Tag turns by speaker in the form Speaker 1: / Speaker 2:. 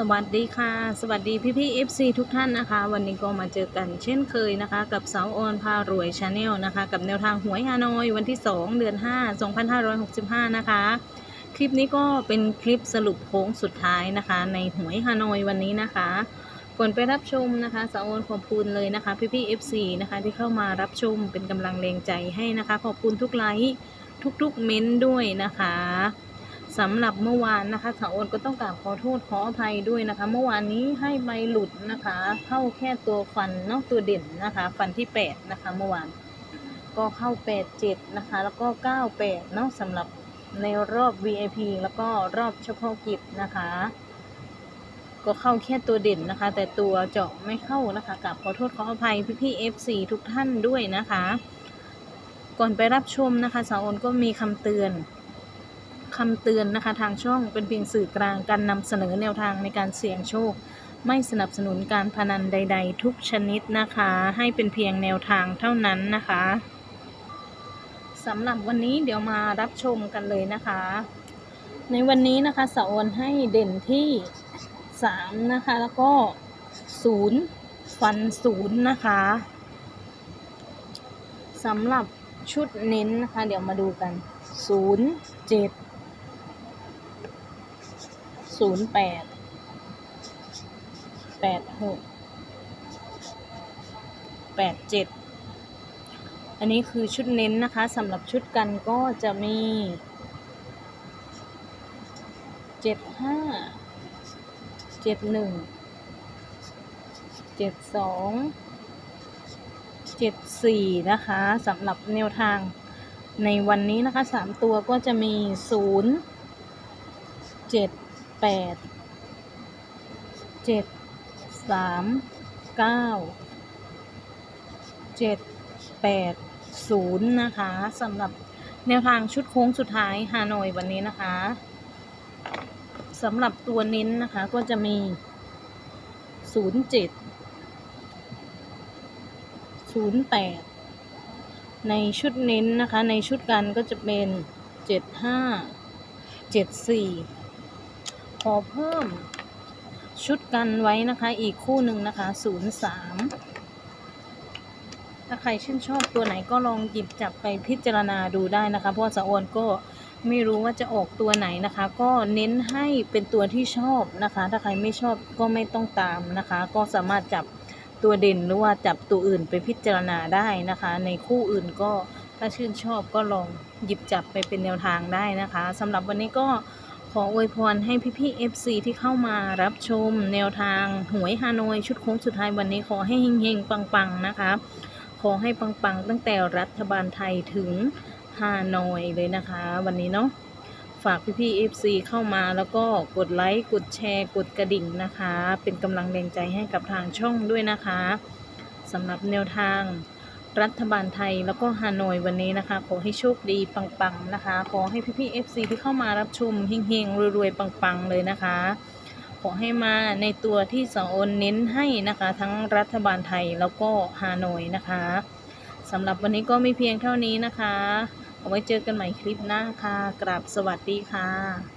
Speaker 1: สวัสดีค่ะ สวัสดีพี่พี่ๆ FC ทุกท่านนะคะ วันนี้ก็มาเจอกันเช่นเคยนะคะ กับสาวออนพารวยชาแนลนะคะ กับแนวทางหวยฮานอยวันที่ 2 เดือน 5 2565 นะคะ คลิปนี้ก็เป็นคลิปสรุปโค้งสุดท้ายนะคะ ในหวยฮานอยวันนี้นะคะก่อนไปรับชมนะคะสาวออนขอบคุณเลยนะคะ พี่พี่ๆ FC นะคะที่เข้ามารับชมเป็นกำลังแรงใจให้นะคะ ขอบคุณทุกไลค์ทุกๆเม้นต์ด้วยนะคะ สำหรับเมื่อวานนะคะสาวโอนก็ต้องกราบขอโทษขออภัยด้วยนะคะ เมื่อวานนี้ให้ใบหลุดนะคะ เข้าแค่ตัวฟันนาะตัวเด่นนะคะ ฟันที่แปดนะคะเมื่อวานก็เข้าแปดเจ็ดนะคะ แล้วก็เก้าแปดเนาะสำหรับในรอบ VIP แล้วก็รอบเฉพาะกิจนะคะ ก็เข้าแค่ตัวเด่นนะคะ แต่ตัวเจาะไม่เข้านะคะกราบขอโทษขออภัยพี่ๆ FC ทุกท่านด้วยนะคะ ก่อนไปรับชมนะคะสาวโอนก็มีคำเตือน คำเตือนนะคะ ทางช่องเป็นเพียงสื่อกลางการนำเสนอแนวทางในการเสี่ยงโชค ไม่สนับสนุนการพนันใด ๆ ทุกชนิดนะคะ ให้เป็นเพียงแนวทางเท่านั้นนะคะสำหรับวันนี้เดี๋ยวมารับชมกันเลยนะคะ ในวันนี้นะคะสาวอนให้เด่นที่สามนะคะ แล้วก็ศูนย์ฟันศูนย์นะคะสำหรับชุดเน้นนะคะ เดี๋ยวมาดูกันศูนย์เจ็ด ศูนย์แปดแปดหกแปดเจ็ดอันนี้คือชุดเน้นนะคะสำหรับชุดกันก็จะมีเจ็ดห้าเจ็ดหนึ่งเจ็ดสองเจ็ดสี่นะคะสำหรับแนวทางในวันนี้นะคะสามตัวก็จะมีศูนย์เจ็ด แปดเจ็ดสามเก้าเจ็ดแปดศูนย์นะคะสำหรับแนวทางชุดโค้งสุดท้ายฮานอยวันนี้นะคะสำหรับตัวเน้นนะคะก็จะมีศูนย์เจ็ดศูนย์แปดในชุดเน้นนะคะ ในชุดกันก็จะเป็นเจ็ดห้าเจ็ดสี่ ขอเพิ่มชุดกันไว้นะคะอีกคู่หนึ่งนะคะ03ถ้าใครชื่นชอบตัวไหนก็ลองหยิบจับไปพิจารณาดูได้นะคะ เพราะว่าสะออนก็ไม่รู้ว่าจะออกตัวไหนนะคะ ก็เน้นให้เป็นตัวที่ชอบนะคะ ถ้าใครไม่ชอบก็ไม่ต้องตามนะคะ ก็สามารถจับตัวเด่นหรือว่าจับตัวอื่นไปพิจารณาได้นะคะ ในคู่อื่นก็ถ้าชื่นชอบก็ลองหยิบจับไปเป็นแนวทางได้นะคะสำหรับวันนี้ก็ ออวยพรให้พี่ๆ FC ที่เข้ามารับชมแนวทางหวยฮานอยชุดโค้งสุดท้ายวันนี้ขอให้เฮงๆ ปังๆ นะคะ ขอให้ปังๆ ตั้งแต่รัฐบาลไทยถึงฮานอยเลยนะคะ วันนี้เนาะฝากพี่ๆ FC เข้ามาแล้วก็กดไลค์ กดแชร์ กดกระดิ่งนะคะ เป็นกำลังแรงใจให้กับทางช่องด้วยนะคะสำหรับแนวทาง รัฐบาลไทยแล้วก็ฮานอยวันนี้นะคะ ขอให้โชคดีปังๆนะคะ ขอให้พี่ๆ FC ที่เข้ามารับชมเฮงๆรวยๆปังๆเลยนะคะ ขอให้มาในตัวที่สองโอนเน้นให้นะคะ ทั้งรัฐบาลไทยแล้วก็ฮานอยนะคะสำหรับวันนี้ก็มีเพียงเท่านี้นะคะ เอาไว้เจอกันใหม่คลิปหน้าค่ะ กราบสวัสดีค่ะ